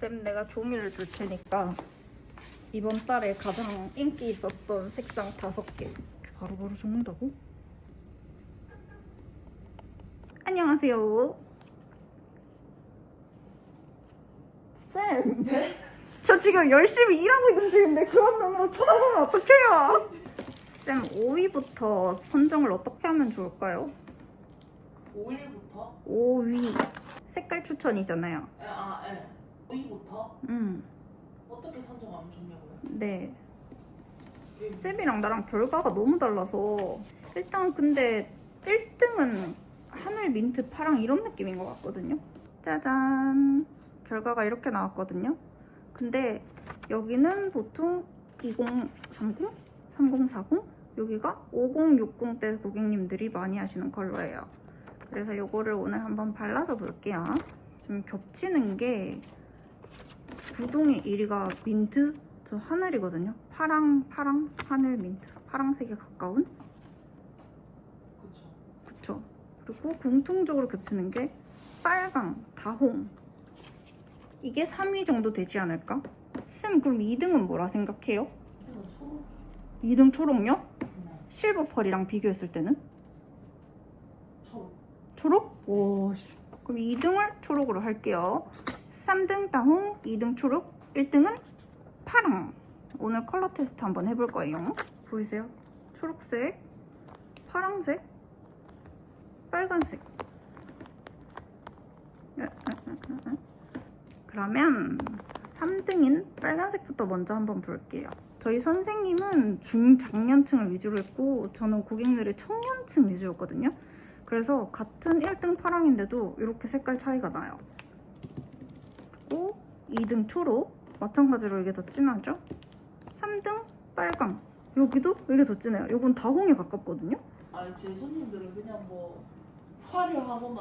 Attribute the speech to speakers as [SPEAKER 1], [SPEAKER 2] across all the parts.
[SPEAKER 1] 쌤 내가 종이를 줄 테니까 이번 달에 가장 인기 있었던 색상 다섯 개 이렇게 바로바로 적는다고? 안녕하세요 쌤 저 지금 열심히 일하고 있는 중인데 그런 눈으로 쳐다보면 어떡해요 쌤 5위부터 선정을 어떻게 하면 좋을까요?
[SPEAKER 2] 5일부터?
[SPEAKER 1] 5위 색깔 추천이잖아요
[SPEAKER 2] 에, 아, 예. 5일부터?
[SPEAKER 1] 음,
[SPEAKER 2] 어떻게 선정하면 좋냐고요?
[SPEAKER 1] 네 쌤이랑 나랑 결과가 너무 달라서 일단 근데 1등은 하늘 민트 파랑 이런 느낌인 것 같거든요 짜잔 결과가 이렇게 나왔거든요 근데 여기는 보통 2030? 3040? 여기가 5060대 고객님들이 많이 하시는 컬러예요 그래서 이거를 오늘 한번 발라서 볼게요 좀 겹치는 게 부동의 1위가 민트 저 하늘이거든요 파랑 파랑 하늘 민트 파랑색에 가까운
[SPEAKER 2] 그쵸.
[SPEAKER 1] 그쵸 그리고 공통적으로 겹치는 게 빨강 다홍 이게 3위 정도 되지 않을까? 쌤 그럼 2등은 뭐라 생각해요?
[SPEAKER 2] 이거 초록?
[SPEAKER 1] 2등 초록요?
[SPEAKER 2] 네.
[SPEAKER 1] 실버 펄이랑 비교했을 때는?
[SPEAKER 2] 초록.
[SPEAKER 1] 초록? 오, 씨. 그럼 2등을 초록으로 할게요. 3등 다홍, 2등 초록, 1등은 파랑. 오늘 컬러 테스트 한번 해볼 거예요. 보이세요? 초록색, 파랑색, 빨간색. 그러면 3등인 빨간색부터 먼저 한번 볼게요. 저희 선생님은 중장년층을 위주로 했고 저는 고객들의 청년층 위주였거든요. 그래서 같은 1등 파랑인데도 이렇게 색깔 차이가 나요. 그리고 2등 초록 마찬가지로 이게 더 진하죠? 3등 빨강 여기도 이게 더 진해요. 이건 다홍에 가깝거든요.
[SPEAKER 2] 아니, 제 손님들은 그냥 뭐, 화려하거나.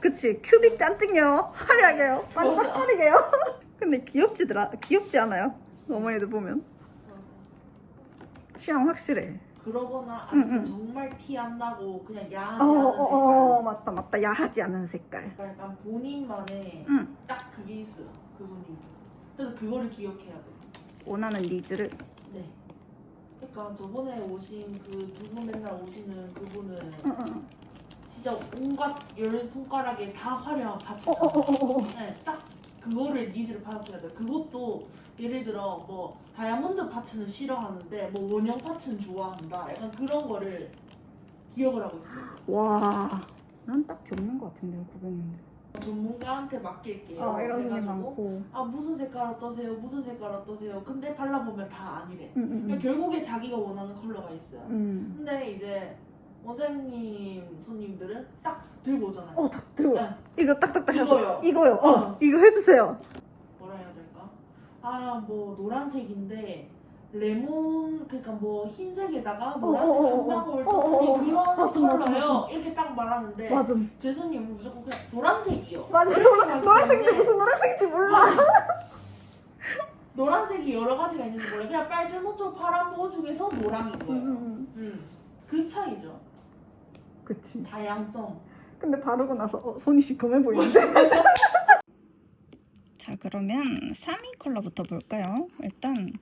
[SPEAKER 1] 그치 큐빅 짠뜩요 화려하게요. 반짝거리게요 근데 귀엽지더라 귀엽지 않아요? 어머니들 보면 취향 확실해
[SPEAKER 2] 그러거나,
[SPEAKER 1] 응,
[SPEAKER 2] 아니면
[SPEAKER 1] 응.
[SPEAKER 2] 정말 티 안 나고, 그냥 야하지
[SPEAKER 1] 어어어
[SPEAKER 2] 않은 색깔.
[SPEAKER 1] 어, 어, 맞다 맞다 야하지 않은 색깔
[SPEAKER 2] 약간 본인만의
[SPEAKER 1] 응
[SPEAKER 2] 딱 그게 있어요. 그 손님. 그래서 그거를 기억해야 돼.
[SPEAKER 1] 원하는 니즈를
[SPEAKER 2] 네. 그러니까 저번에 오신 그 두 분 맨날 오시는 그분은
[SPEAKER 1] 응, 응.
[SPEAKER 2] 진짜 온갖 열 손가락에 다 화려한 파츠.
[SPEAKER 1] 어어어어
[SPEAKER 2] 네, 딱 그거를 니즈를 파악해야 돼. 그것도 예를 들어 뭐 다이아몬드 파츠는 싫어하는데 뭐 원형 파츠는 좋아한다. 약간 그런 거를 기억을 하고 있어요.
[SPEAKER 1] 와난 딱히 없는 것 같은데요 고객님들
[SPEAKER 2] 전문가한테 맡길게요.
[SPEAKER 1] 아 이런 게
[SPEAKER 2] 해가지고
[SPEAKER 1] 많고
[SPEAKER 2] 아 무슨 색깔 어떠세요? 무슨 색깔 어떠세요? 근데 발라보면 다 아니래.
[SPEAKER 1] 응, 응,
[SPEAKER 2] 그러니까
[SPEAKER 1] 응.
[SPEAKER 2] 결국에 자기가 원하는 컬러가 있어요.
[SPEAKER 1] 음.
[SPEAKER 2] 근데 이제 원장님 손님들은 딱 들고 오잖아요.
[SPEAKER 1] 어, 딱 들어.
[SPEAKER 2] 네.
[SPEAKER 1] 이거 딱딱딱 해서
[SPEAKER 2] 이거요.
[SPEAKER 1] 이거요. 어,
[SPEAKER 2] 어.
[SPEAKER 1] 이거 해주세요.
[SPEAKER 2] 뭐라 해야 될까? 아 뭐 노란색인데 레몬 그러니까 뭐 흰색에다가 노란색
[SPEAKER 1] 어, 어, 어,
[SPEAKER 2] 한 방울
[SPEAKER 1] 어, 어, 어.
[SPEAKER 2] 터진 그런
[SPEAKER 1] 맞아, 맞아,
[SPEAKER 2] 컬러예요. 이렇게 딱 말하는데
[SPEAKER 1] 맞아.
[SPEAKER 2] 제 손님은 무조건 그냥 노란색이요.
[SPEAKER 1] 맞아.
[SPEAKER 2] 이렇게
[SPEAKER 1] 노란, 노란색인데 무슨 노란색인지 몰라.
[SPEAKER 2] 노란색이 여러 가지가 있는지 몰라. 그냥 빨주 노초 파란 보 중에서 노랑인 거예요.
[SPEAKER 1] 음,
[SPEAKER 2] 음. 그 차이죠.
[SPEAKER 1] 그치.
[SPEAKER 2] 다양성.
[SPEAKER 1] 근데 바르고 나서 어, 손이 시커매 보이는데. 자, 그러면 3위 컬러부터 볼까요? 일단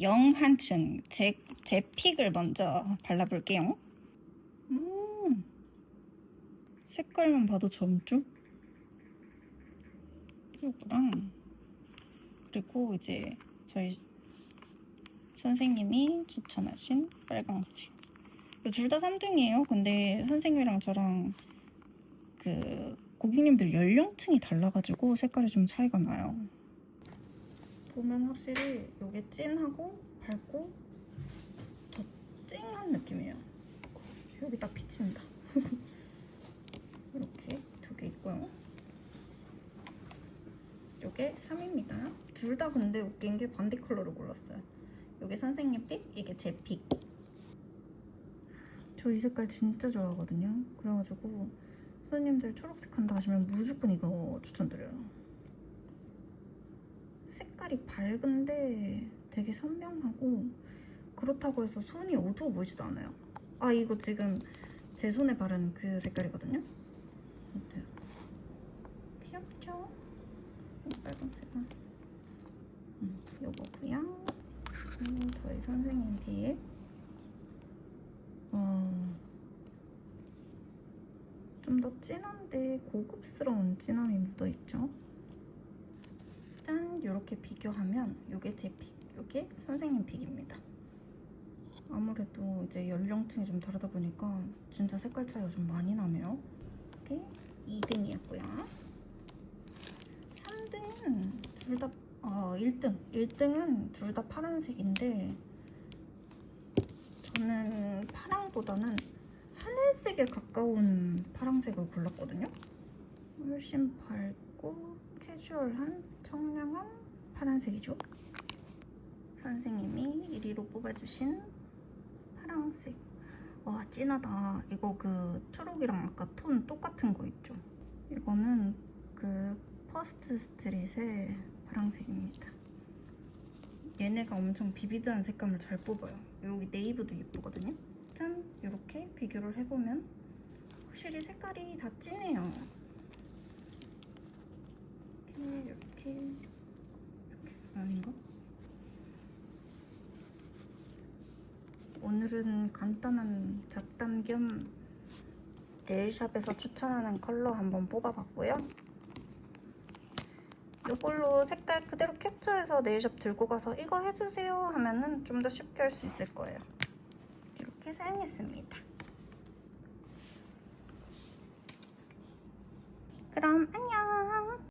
[SPEAKER 1] 영한층 제, 제 픽을 먼저 발라볼게요. 음, 색깔만 봐도 점죠? 이거랑 그리고 이제 저희 선생님이 추천하신 빨강색. 둘 다 3등이에요. 근데 선생님이랑 저랑 그 고객님들 연령층이 달라가지고 색깔이 좀 차이가 나요. 보면 확실히 이게 진하고 밝고 더 찡한 느낌이에요. 여기 딱 비친다. 이렇게 두 개 있고요. 이게 3입니다. 둘 다 근데 웃긴 게 반대 컬러를 골랐어요. 이게 선생님 픽, 이게 제 픽. 저 이 색깔 진짜 좋아하거든요. 그래가지고 손님들 초록색 한다 하시면 무조건 이거 추천드려요. 색깔이 밝은데 되게 선명하고 그렇다고 해서 손이 어두워 보이지도 않아요. 아 이거 지금 제 손에 바른 그 색깔이거든요. 어때요? 귀엽죠? 어, 빨간색은 음, 요거고요. 음, 저희 선생님 뒤에 어, 좀 더 진한데 고급스러운 진함이 묻어있죠? 짠! 이렇게 비교하면 이게 제 픽, 이게 선생님 픽입니다. 아무래도 이제 연령층이 좀 다르다 보니까 진짜 색깔 차이가 좀 많이 나네요. 이게 2등이었고요. 3등은 둘 다, 어, 1등. 1등은 둘 다 파란색인데 저는 파랑보다는 하늘색에 가까운 파랑색을 골랐거든요. 훨씬 밝고 캐주얼한 청량한 파란색이죠. 선생님이 1위로 뽑아주신 파랑색. 와 진하다. 이거 그 초록이랑 아까 톤 똑같은 거 있죠. 이거는 그 퍼스트 스트릿의 파랑색입니다. 얘네가 엄청 비비드한 색감을 잘 뽑아요. 여기 네이브도 예쁘거든요. 짠! 이렇게 비교를 해보면 확실히 색깔이 다 진해요. 이렇게 이렇게 아닌가? 오늘은 간단한 잡담 겸 네일샵에서 추천하는 컬러 한번 뽑아봤고요. 이걸로 색깔 그대로 캡처해서 네일샵 들고 가서 이거 해주세요 하면은 좀 더 쉽게 할 수 있을 거예요. 이렇게 사용했습니다. 그럼 안녕!